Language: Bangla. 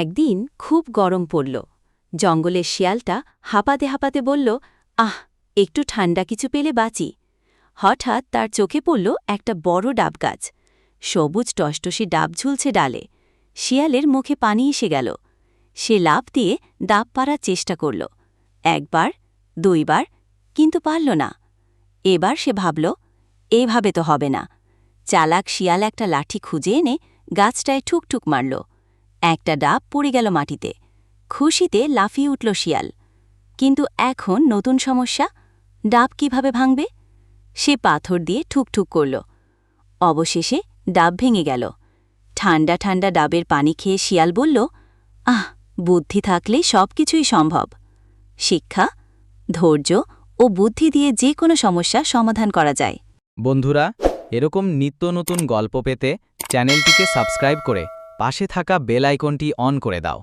একদিন খুব গরম পড়ল। জঙ্গলের শিয়ালটা হাঁপাতে হাঁপাতে বলল, আহ, একটু ঠান্ডা কিছু পেলে বাঁচি। হঠাৎ তার চোখে পড়ল একটা বড় ডাব গাছ। সবুজ টসটসে ডাব ঝুলছে ডালে। শিয়ালের মুখে পানি এসে গেল। সে লাভ দিয়ে ডাব পাড়ার চেষ্টা করল। একবার, দুইবার, কিন্তু পারল না। এবার সে ভাবল, এভাবে তো হবে না। চালাক শিয়াল একটা লাঠি খুঁজে এনে গাছটায় ঠুকঠুক মারল। একটা ডাব পড়ে গেল মাটিতে। খুশিতে লাফিয়ে উঠল শিয়াল। কিন্তু এখন নতুন সমস্যা? ডাব কীভাবে ভাঙবে? সে পাথর দিয়ে ঠুকঠুক করল। অবশেষে ডাব ভেঙে গেল। ঠান্ডা ঠান্ডা ডাবের পানি খেয়ে শিয়াল বলল, আহ, বুদ্ধি থাকলে সব কিছুই সম্ভব। শিক্ষা, ধৈর্য ও বুদ্ধি দিয়ে যে কোনো সমস্যা সমাধান করা যায়। বন্ধুরা, এরকম নিত্য নতুন গল্প পেতে চ্যানেলটিকে সাবস্ক্রাইব করে পাশে থাকা বেল আইকনটি অন করে দাও।